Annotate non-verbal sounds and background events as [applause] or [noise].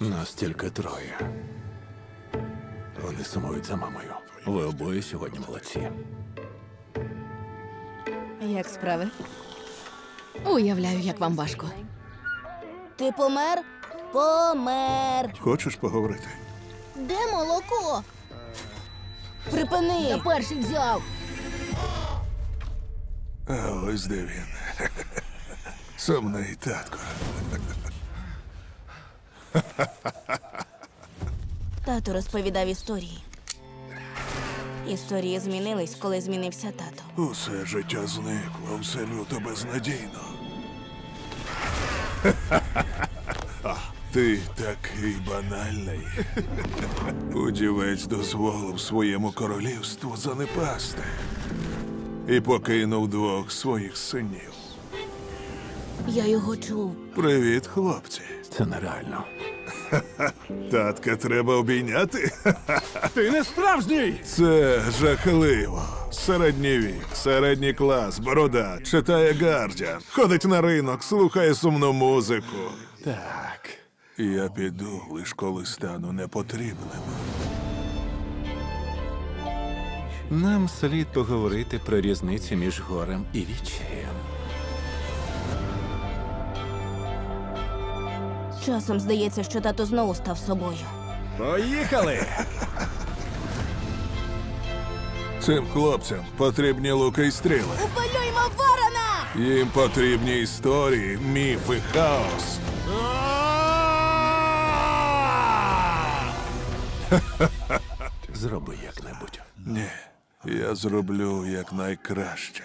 Нас тільки троє. Вони сумують за мамою. Ви обоє сьогодні молодці. Як справи? Уявляю, як вам важко. Ти помер? Помер. Хочеш поговорити? Де молоко? Припини. Я перший взяв. А ось де він. [laughs] Сумний татко. Тато розповідав історії. Історії змінились, коли змінився тато. Усе життя зникло, все люто безнадійно. А, Ти такий банальний. Удівець дозволив своєму королівству занепасти і покинув двох своїх синів. Я його чув. Привіт, хлопці. Це нереально. Татка треба обійняти. Ти не справжній! Це жахливо. Середній вік, середній клас, борода, читає Гардіан, ходить на ринок, слухає сумну музику. Так. Я піду лиш коли стану непотрібним. Нам слід поговорити про різниці між горем і відчаєм. Часом здається, що тато знову став собою. Поїхали! Цим хлопцям потрібні луки й стріли. Полюймо ворона! Їм потрібні історії, міфи, хаос. [laughs] Зроби як-небудь. Ні, я зроблю якнайкраще.